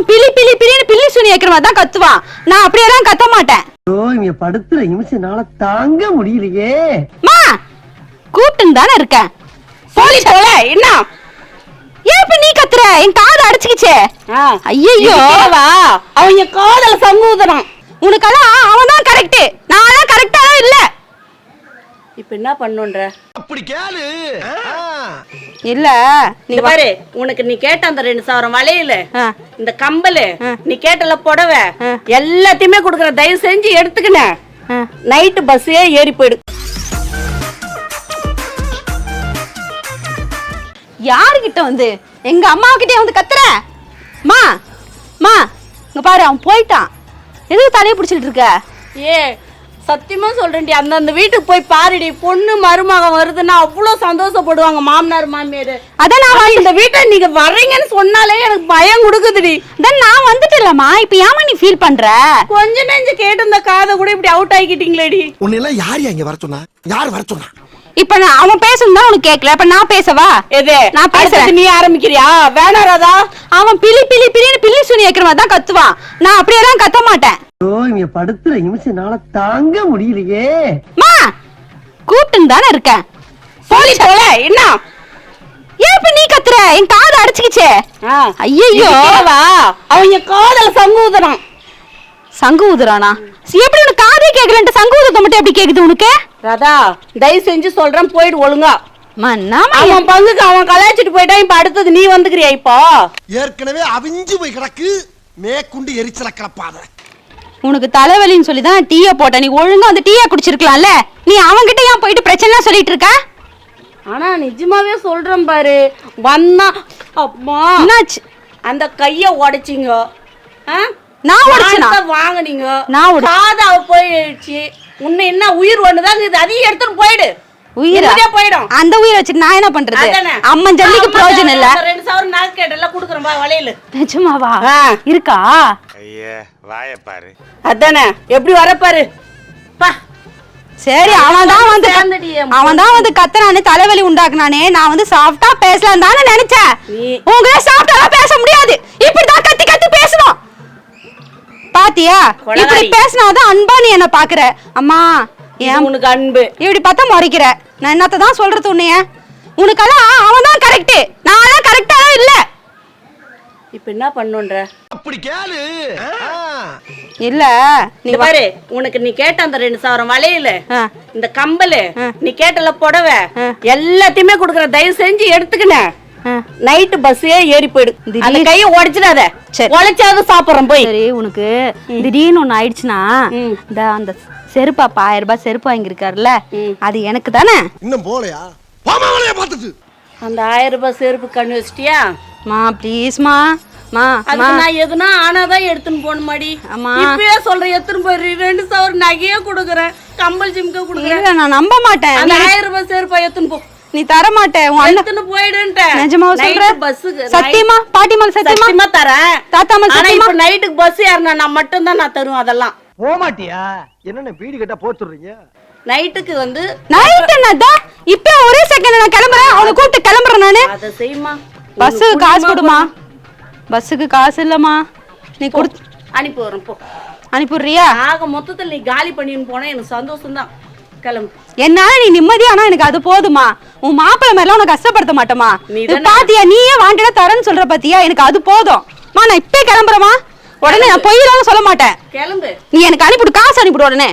அவன் பிலி பிலி பிலின்னு பில்லி சுனி வைக்கிற மாதிரி தான் கத்துவான். நான் அப்படியெல்லாம் கத்த மாட்டேன். ஐயோ இங்க படுத்துற நிமிஷம்னால தாங்க முடியலையே. மா கூப்பிட்டுன்னு தானே இருக்கேன். போலி போல என்ன? ஏன் இப்ப நீ கத்துற? என் காது அடிச்சுக்கிச்சே. ஐயையோ. வா அவங்க காதல சங்கூதனம் உனக்கெல்லாம் அவன் தான் கரெக்ட் நான் கரெக்டா இல்ல. இப்ப என்ன பண்ணுன்ற? அப்படி கேளு. இல்ல நீ பாரு உனக்கு நீ கேட்ட அந்த ரெண்டு சவரம் வளையல. இந்த கம்பலு. நீ கேட்டல புடவை. எல்லாத்தையுமே கொடுக்குற தயவு செஞ்சு எடுத்துக்கின. நைட்டு பஸ்ஸே ஏறி போயிடு யாருகிட்ட வந்து எங்க அம்மா கிட்டே வந்து கத்துற மா மா இங்க பாரு அவன் போயிட்டான் எதுக்கு தலையை பிடிச்சிட்டு இருக்க ஏ சத்தியமா சொல்றேன்டி அந்தந்த வீட்டுக்கு போய் பாருடி பொண்ணு மருமகன் வருதுன்னா அவ்வளவு சந்தோஷப்படுவாங்க மாமனார் மாமியார். அதான் நான் இந்த வீட்டை நீங்க வர்றீங்கன்னு சொன்னாலே எனக்கு பயம் கொடுக்குதுடி. அதான் நான் வந்துட்டேன்லம்மா இப்ப ஏமா நீ ஃபீல் பண்ற? கொஞ்ச நெஞ்சு கேட்டு இந்த காதை கூட இப்படி அவுட் ஆகிக்கிட்டீங்களேடி உன்னை எல்லாம் யார் இங்க வர சொன்னா? யார் வர சொன்னா? இப்ப நான் அவன் பேசணும் தான் உனக்கு கேட்கல இப்ப நான் பேசவா? எது? நான். அடுத்தது நீ ஆரம்பிக்கிறியா? வேணா ராதா. அவன் பிலி பிலி பிலின்னு பில்லி சுனி வைக்கிற மாதிரி தான் கத்துவான். நான் அப்படியெல்லாம் கத்த மாட்டேன். ஐயோ இங்க படுத்துற நிமிஷம்னால தாங்க முடியலையே. மா கூப்பிட்டுன்னு தானே இருக்கேன். போலி போல என்ன? ஏன் இப்ப நீ கத்துற? என் காது அடிச்சுக்கிச்சே. ஐயையோ. வா. அவங்க காதல சங்கூதனம் சங்கு ஊதுறானா சி, எப்படி உனக்கு காதே கேட்கலன்ட்டு சங்கு ஊதுறத மட்டும் எப்படி கேக்குது உனக்கு? ராதா தயவு செஞ்சு சொல்றேன் போயிடு ஒழுங்கா. அவன் பங்குக்கு அவன் கலாய்ச்சிட்டு போயிட்டான் இப்ப அடுத்தது நீ வந்துக்கிறியா இப்போ? ஏற்கனவே அவிஞ்சு போய் கிடக்கு. மேற்குண்டு எரிச்சல கிளப்பாத உனக்கு தலைவலின்னு சொல்லி தான் டீயை போட்ட. நீ ஒழுங்கா அந்த டீயை குடிச்சிருக்கலாம்ல? நீ அவன்கிட்ட ஏன் போயிட்டு பிரச்சனை சொல்லிட்டு இருக்க? ஆனா நிஜமாவே சொல்றேன் பாரு. வந்தா அம்மா. என்னாச்சு? அந்த கைய உடைச்சிங்க? நான் உடைச்சனா? வாங்குனீங்க. நான் உடை- காது அவ போயிடுச்சு. உன்னை என்ன உயிர் ஒண்ணுதான் இது? அதையும் எடுத்துட்டு போயிடு. உயிரா? போயிடும். அந்த உயிரை வச்சுட்டு நான் என்ன பண்றது. அம்மன் ஜல்லிக்கு பிரயோஜனம் இல்ல. ரெண்டு சவரம் நகை கேட்டெல்லாம் கொடுக்குறேன் பா வளையல் நிஜமாவா? ஆ. இருக்கா? ஐயா. வாய பாரு. அதானே? எப்படி வரப்பாரு பா. சரி அவன் தான் வந்து அவன் தான் வந்து கத்துறானே தலைவலி உண்டாக்குனானே. நான் வந்து சாஃப்டா பேசலாம் தானே நினைச்சேன். உங்களால சாஃப்டா பேச முடியாது. இப்படிதான் கத்தி கத்தி பேசணும் பாத்தியா. இப்படி பேசினாதான் அன்பா நீ என்ன பாக்குற. அம்மா இது ஏன் உனக்கு அன்பு. இப்படி பார்த்தா முறைக்கிற. நான் என்னத்த தான் சொல்றது உன்னைய? உனக்கெல்லாம் அவன் தான் கரெக்ட் நான் கரெக்டா இல்ல. இப்ப என்ன பண்ணுன்ற? அப்படி கேளு. இல்ல நீ பாரு உனக்கு நீ கேட்ட அந்த ரெண்டு சவரம் வளையல ஆ. இந்த கம்பலு. நீ கேட்டல புடவை. எல்லாத்தையுமே கொடுக்குற தயவு செஞ்சு எடுத்துக்கின. நைட்டு பஸ்ஸே ஏறி போயிடு. திடீர்- அந்த கைய உடைச்சிடாத சரி. உழைச்சாவது சாப்பிடுறேன் போய். சரி உனக்கு திடீர்னு ஒண்ணு ஆயிடுச்சுன்னா. இந்த அந்த செருப்பு அப்பா ஆயிரம் ரூபாய் செருப்பு வாங்கியிருக்காருல்ல. அது எனக்கு தானே? இன்னும் போலையா அந்த ஆயிரம் ரூபாய் செருப்பு கண்ணு வச்சிட்டியா? மா ப்ளீஸ்மா அதுக்கு நான் எதுனா ஆனாதான் எடுத்துன்னு ஆமா. இப்பயே சொல்றேன் எடுத்துன்னு போயிரு. ரெண்டு சவர் நகையே கொடுக்குறேன். கம்பல் ஜிம்க்கு கொடுக்குறேன். இல்ல நான் நம்ப மாட்டேன். அந்த ஆயிரம் ரூபாய் செருப்பை எடுத்துன்னு போ. நீ தர மாட்டே உன் அண்ணன் சொல்ற? சத்தியமா? பாட்டி மேல சத்தியமா? சத்தியமா தரேன். தாத்தா மேல ஆனா சத்தியமா? இப்ப நைட்டுக்கு பஸ் ஏறினா நான் மட்டும் தான் நான் தருவேன் அதெல்லாம். என்னென்ன கட்டா நைட்டுக்கு வந்து நைட் என்னதா? இப்ப ஒரே செகண்ட் நான் கிளம்புறேன். அவனை கூப்பிட்டு கிளம்புறேன் நானு. அதை செய்யுமா பஸ்ஸுக்கு காசு கொடுமா. பஸ்ஸுக்கு காசு இல்லம்மா. நீ கொடுத்து அனுப்பி வரேன் போ. அனுப்பிடுறியா ஆக மொத்தத்துல நீ காலி பண்ணின்னு போனா எனக்கு சந்தோஷம் தான் கிளம்பு. என்னால நீ நிம்மதியானா எனக்கு அது போதுமா? உன் மாப்பிள்ளை மாதிரிலாம் உனக்கு கஷ்டப்படுத்த மாட்டோமா பாத்தியா? நீயே வாண்டடா தரேன்னு சொல்ற பாத்தியா? எனக்கு அது போதும். மா நான் இப்பே கிளம்புறேமா உடனே நான் பொய்யலாம்னு சொல்ல மாட்டேன். கிளம்பு. நீ எனக்கு அனுப்பிடு காசு அனுப்பிடு உடனே.